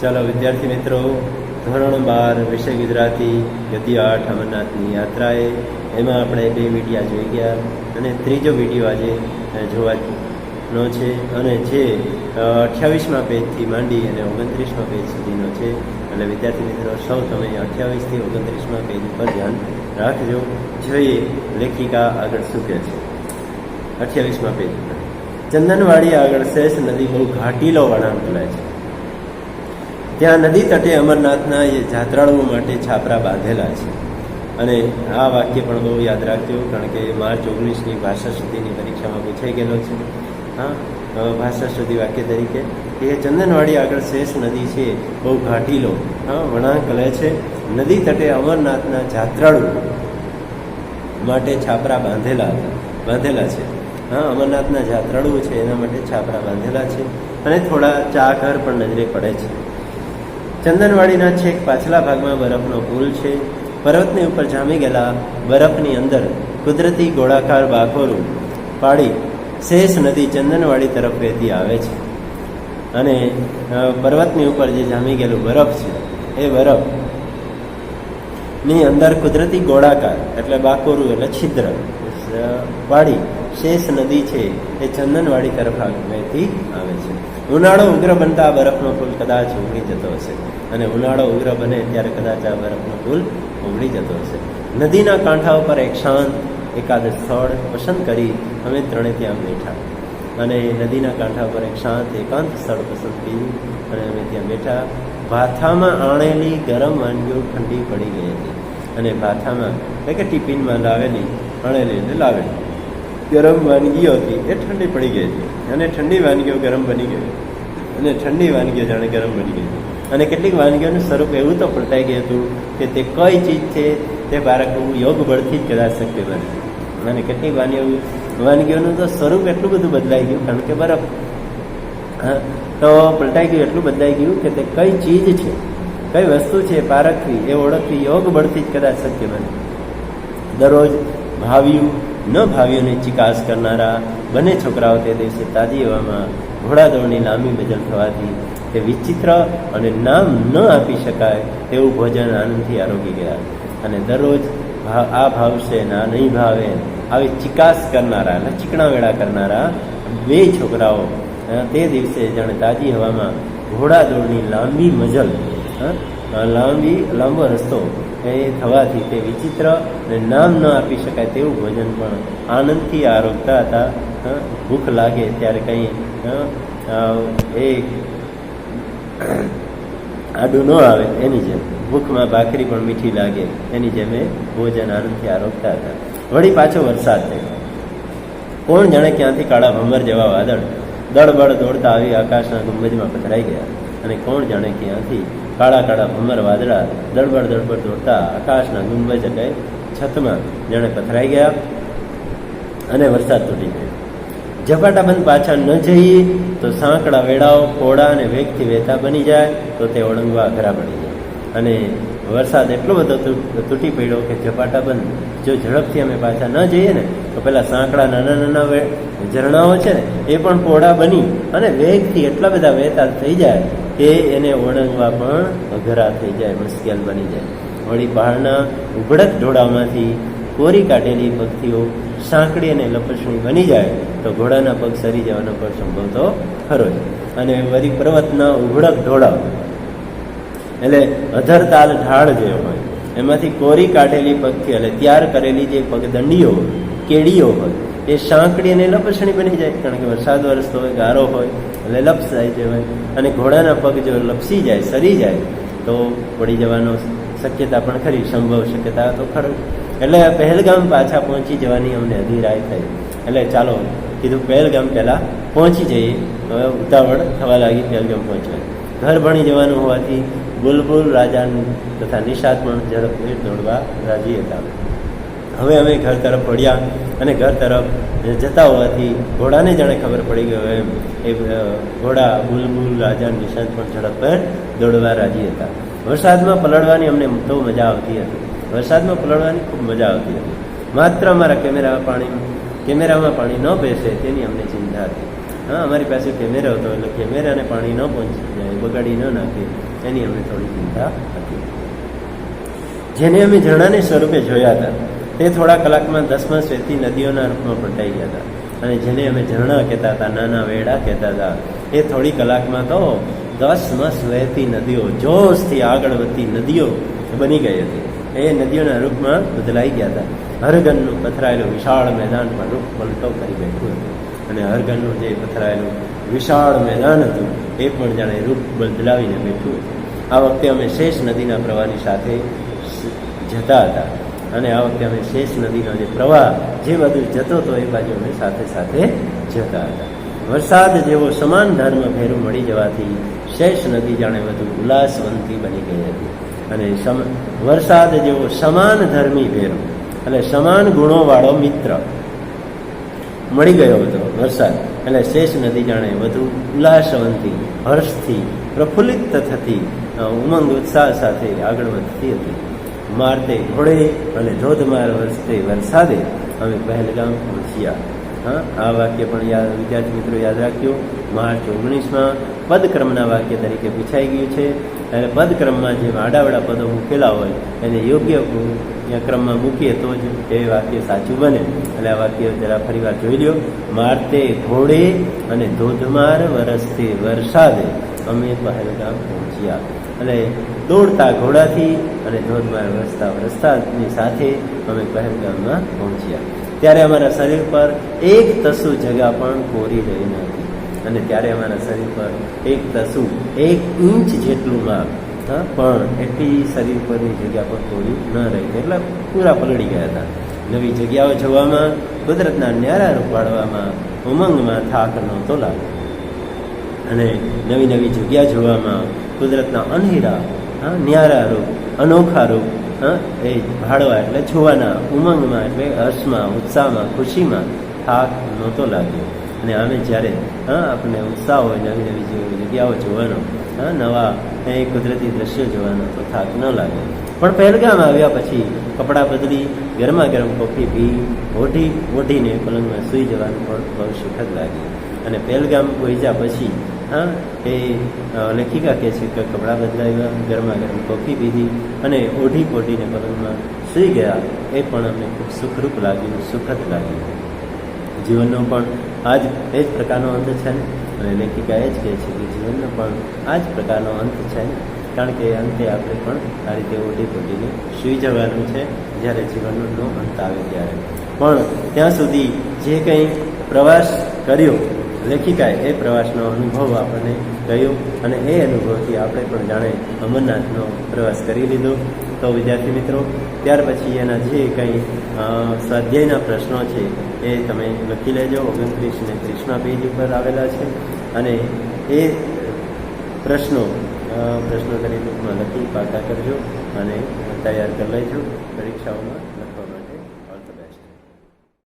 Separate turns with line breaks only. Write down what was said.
ચાલો વિદ્યાર્થી મિત્રો, ધોરણ બાર વિષય ગુજરાતી ગતિ આઠ અમરનાથની યાત્રાએ, એમાં આપણે બે વિડીયા જોઈ ગયા અને ત્રીજો વીડિયો આજે જોવાનો છે અને જે અઠ્યાવીસમાં પેજથી માંડી અને ઓગણત્રીસમાં પેજ સુધીનો છે. એટલે વિદ્યાર્થી મિત્રો, સૌ તમે અઠ્યાવીસથી ઓગણત્રીસમાં પેજ ઉપર ધ્યાન રાખજો. જોઈએ લેખિકા, આગળ શું કહે છે? અઠ્યાવીસમાં પેજ ઉપર. ચંદનવાડી આગળ શેષ નદી બહુ ઘાટીલો વળાંક લે છે. ત્યાં નદી તટે અમરનાથના એ જાત્રાળુઓ માટે છાપરા બાંધેલા છે. અને આ વાક્ય પણ બહુ યાદ રાખજો, કારણ કે માર્ચ ઓગણીસની ભાષા સુધીની પરીક્ષામાં પૂછાઈ ગયેલો છે. હા ભાષા સુધી વાક્ય તરીકે. કે ચંદનવાડી આગળ શેષ નદી છે, બહુ ઘાટીલો. હા વળાંક લે છે. નદી તટે અમરનાથના જાત્રાળુ માટે છાપરા બાંધેલા હતા બાંધેલા છે. હા, અમરનાથના જાત્રાળુઓ છે, એના માટે છાપરા બાંધેલા છે. અને થોડા ચા પણ નજરે પડે છે. ચંદનવાડીના છેક પાછલા ભાગમાં બરફનો પુલ છે. પર્વતની ઉપર જામી ગયેલા બરફની અંદર કુદરતી ગોળાકાર બાખોરું પાડી શેષ નદી ચંદનવાડી તરફ વહેતી આવે છે. અને પર્વતની ઉપર જે જામી ગયેલું બરફ છે, એ બરફની અંદર કુદરતી ગોળાકાર એટલે બાકોરું એટલે છિદ્ર વાળી શેષ નદી છે એ ચંદનવાડી તરફ વહેતી આવે છે. ઉનાળો ઉગ્ર બનતા બરફનો પુલ કદાચ ઉગડી જતો હશે. અને ઉનાળો ઉગ્ર બને ત્યારે કદાચ આ બરફનો પુલ ઉગડી જતો હશે. નદીના કાંઠા ઉપર એક શાંત, એકાદ સ્થળ પસંદ કરી અમે ત્રણે ત્યાં બેઠા. અને નદીના કાંઠા પર એક શાંત, એકાંત સ્થળ પસંદ કર્યું અને અમે ત્યાં બેઠા. ભાથામાં આણેલી ગરમ વાનગીઓ ઠંડી પડી ગઈ હતી. અને ભાથામાં એટલે કે ટિફિનમાં લાવેલી, આણેલી લાવેલી. ગરમ વાનગીઓ હતી, એ ઠંડી પડી ગઈ હતી. અને ઠંડી વાનગીઓ ગરમ બની ગઈ. અને ઠંડી વાનગીઓ જાણે ગરમ બની ગઈ અને કેટલીક વાનગીઓનું સ્વરૂપ એવું તો પલટાઈ ગયું હતું કે તે કઈ ચીજ છે તે બાળકનું યોગ બળથી જ કદાચ શક્ય બને. અને કેટલીક વાનગીઓ, વાનગીઓનું તો સ્વરૂપ એટલું બધું બદલાઈ ગયું, કારણ કે બરફ તો પલટાઈ ગયું, એટલું બદલાઈ ગયું કે તે કઈ ચીજ છે, કઈ વસ્તુ છે પારખવી, એ ઓળખવી યોગ બળથી જ કદાચ શક્ય બને. દરરોજ ભાવ્યું ન ભાવ્યોની ચિકાસ કરનારા બંને છોકરાઓ તે દિવસે તાજી હવામાં ઘોડાદોડની લાંબી મજલ થવાથી તે વિચિત્ર અને નામ ન આપી શકાય તેવું ભોજન આનંદથી આરોગી ગયા. અને દરરોજ આ ભાવશે ના, નહીં ભાવે, આવી ચિકાસ કરનારા એટલે ચીકણા વેળા કરનારા બે છોકરાઓ તે દિવસે જાણે તાજી હવામાં ઘોડાદોડની લાંબી મજલ લાંબી, લાંબો રસ્તો એ થવાથી તે વિચિત્ર અને નામ ન આપી શકાય તેવું ભોજન પણ આનંદથી આરોગતા હતા. ભૂખ લાગે ત્યારે કંઈ એ આડું ન આવે એની જેમ. ભૂખમાં ભાખરી પણ મીઠી લાગે એની જેમ એ ભોજન આનંદથી આરોગતા હતા. વળી પાછો વરસાદ થયો. કોણ જાણે ક્યાંથી કાળા ભમર જેવા વાદળ દળબળ દોડતા આવી આકાશના ગુંબજમાં પથરાઈ ગયા અને કોણ જાણે ક્યાંથી કાળા કાળા ભમર વાદળા દળબડ દળબડ દોડતા આકાશના ગુંબજ એટલે છતમાં જાણે પથરાઈ ગયા અને વરસાદ તૂટી ગયો. ઝપાટાબંધ પાછા ન જઈએ તો સાંકડા વેડાઓ પોળા અને વેગથી વહેતા બની જાય તો તે ઓળંગવા અઘરા પડી જાય. અને વરસાદ એટલો બધો તૂટી પડ્યો કે ઝપાટા બંધ. જો ઝડપથી અમે પાછા ન જઈએ ને, તો પેલા સાંકડા નાના નાના ઝરણાઓ છે ને, એ પણ પોળા બની અને વેગથી એટલા બધા વહેતા થઈ જાય કે એને ઓળંગવા પણ અઘરા થઈ જાય મુશ્કેલ બની જાય. વળી પહાડના ઉભડક ઢોળામાંથી કોરી કાઢેલી પક્ષીઓ સાંકડી અને લપસણી બની જાય, તો ઘોડાના પગ સરી જવાનો પણ સંભવ તો ખરો અને વળી પર્વતના ઉભડક ઢોળા એટલે અધરતાલ ઢાળ જે હોય, એમાંથી કોરી કાઢેલી પગથી એટલે તૈયાર કરેલી જે પગદંડીઓ, કેડીઓ હોય, એ સાંકડી અને લપસણી બની જાય. કારણ કે વરસાદ વરસતો હોય, ગારો હોય, એટલે લપસાઈ જવાય અને ઘોડાના પગ જો લપસી જાય, સરી જાય, તો પડી જવાનો શક્યતા પણ ખરી, સંભવ શક્યતા તો ખરો. એટલે પહેલગામ પાછા પહોંચી જવાની અમને અધિરાય થઈ. એટલે ચાલો, કીધું પહેલગામ પહેલાં પહોંચી જઈએ. હવે ઉતાવળ થવા લાગી પહેલગામ પહોંચવા. ઘર ભણી જવાનું હોવાથી બુલબુલ રાજા તથા નિષાદ પણ ઝડપથી દોડવા રાજી હતા. હવે અમે ઘર તરફ વળ્યા અને ઘર તરફ જતા હોવાથી ઘોડાને જાણે ખબર પડી ગયો એમ. એ ઘોડા બુલબુલ રાજા નિષાદ પણ ઝડપ પર દોડવા રાજી હતા. વરસાદમાં પલળવાની અમને બહુ મજા આવતી હતી. વરસાદમાં પલળવાની ખૂબ મજા આવતી હતી. માત્ર અમારા કેમેરામાં પાણી કેમેરામાં પાણી ન બેસે તેની અમને ચિંતા હતી. હા, અમારી પાસે કેમેરા હતો એટલે કેમેરાને પાણી ન પહોંચી જાય બગાડી ન નાખે. એની અમને થોડી ચિંતા હતી. જેને અમે ઝરણાને સ્વરૂપે જોયા હતા, તે થોડા કલાકમાં દસમા શ્વેતી નદીઓના રૂપમાં પલટાઈ ગયા હતા. અને જેને અમે ઝરણા કહેતા હતા, નાના વેડા કહેતા હતા, એ થોડી કલાકમાં તો દસ મસ વહેતી નદીઓ, જોશથી આગળ વધતી નદીઓ બની ગઈ હતી. એ નદીઓના રૂપમાં બદલાઈ ગયા હતા. હરગનનું પથરાયેલું વિશાળ મેદાન પણ રૂપ પલટો કરી બેઠું હતું. અને હરગનનું જે પથરાયેલું વિશાળ મેદાન હતું, એ પણ જાણે રૂપ બદલાવીને બેઠું હતું. આ વખતે અમે શેષ નદીના પ્રવાહની સાથે જતા હતા. અને આ વખતે અમે શેષ નદીનો જે પ્રવાહ, જે બાજુ જતો હતો, એ બાજુ અમે સાથે સાથે જતા હતા. વરસાદ જેવો સમાન ધર્મ ભેરું મળી જવાથી શેષ નદી જાણે વધુ ઉલ્લાસવંતી બની ગઈ હતી. અને સમ વરસાદ જેવો સમાન ધર્મી ભેરો અને સમાન ગુણોવાળો મિત્ર મળી ગયો હતો. વરસાદ. એટલે શેષ નદી જાણે વધુ ઉલ્લાસવંતી, હર્ષથી, પ્રફુલ્લિત થતી ઉમંગ ઉત્સાહ સાથે આગળ વધતી હતી. મારતે ઘોડે અને ધોધમાર વરસતે વરસાદે અમે પહેલગામ પહોંચ્યા. હા, આ વાક્ય પણ યાદ વિદ્યાર્થી મિત્રો યાદ રાખ્યો માર્ચ ઓગણીસમાં પદક્રમના વાક્ય તરીકે પૂછાઈ ગયું છે. અને પદક્રમમાં જે વાડાવાડા પદો મૂકેલા હોય, એને યોગ્ય ક્રમમાં મૂકીએ તો જ એ વાક્ય સાચું બને. એટલે આ વાક્ય જરા ફરીવાર જોઈ લ્યો. મારતે ઘોડે અને ધોધમાર વરસતે વરસાદે અમે પહેલગામ પહોંચ્યા. એટલે દોડતા ઘોડાથી અને ધોધમાર વરસતા વરસાદની સાથે અમે પહેલગામમાં પહોંચ્યા. ત્યારે અમારા શરીર પર એક તસુ જગા પણ કોરી રહી નથી અને ત્યારે અમારા શરીર પર એક તસુ એક ઇંચ જેટલું માપ પણ એટલી શરીર પરની જગ્યા પર થોડી ન રહી. એટલે પૂરા પલળી ગયા હતા. નવી જગ્યાઓ જોવામાં, કુદરતના ન્યારા રૂપાડવામાં, ઉમંગમાં થાક નહોતો લાગ્યો અને નવી નવી જગ્યા જોવામાં, કુદરતના અનહીરા, હા, ન્યારા રૂપ, અનોખા રૂપ, હા, એ ભાડવા એટલે જોવાના, ઉમંગમાં એટલે હર્ષમાં, ઉત્સાહમાં, ખુશીમાં થાક નહોતો લાગ્યો. અને અમે જ્યારે, હા, આપણને ઉત્સાહ હોય નવી નવી જેવી જગ્યાઓ જોવાનો, હા, નવા એ કુદરતી દ્રશ્યો જોવાનો તો થાક ન લાગે. પણ પહેલગામ આવ્યા પછી કપડાં બદલી ગરમા ગરમ કોફી પી, ઓઢી, ઓઢીને પલંગમાં સૂઈ જવાનું પણ બહુ સુખદ લાગ્યું. અને પહેલગામ પહોંચ્યા પછી, હા, એ લેખિકા કહે છે કે કપડાં બદલાવ્યા ગરમા ગરમ કોફી પીધી અને ઓઢી પોઢીને પલંગમાં સૂઈ ગયા. એ પણ અમને ખૂબ સુખરૂપ લાગ્યું, સુખદ લાગ્યું. જીવનનો પણ આ જ એ જ પ્રકારનો અંત છે ને? અને લેખિકા એ જ કહે છે કે જીવનનો પણ આ જ પ્રકારનો અંત છે કારણ કે અંતે આપણે પણ આ રીતે ઓઢી પોઢીને સૂઈ જવાનું છે જ્યારે જીવનનો અંત આવે ત્યારે. પણ ત્યાં સુધી જે કંઈ પ્રવાસ કર્યો, લેખિકાએ એ પ્રવાસનો અનુભવ આપણને ગયો અને એ અનુભવથી આપણે પણ જાણે અમરનાથનો પ્રવાસ કરી લીધો. તો વિદ્યાર્થી મિત્રો, ત્યાર પછી એના જે કંઈ સ્વાધ્યાયના પ્રશ્નો છે એ તમે લખી લેજો. ઓગણત્રીસ ને ત્રીસના પેજ ઉપર આવેલા છે અને એ પ્રશ્નો પ્રશ્નો કરી ટૂંકમાં લખી પાકા કરજો અને તૈયાર કરી લેજો પરીક્ષાઓમાં.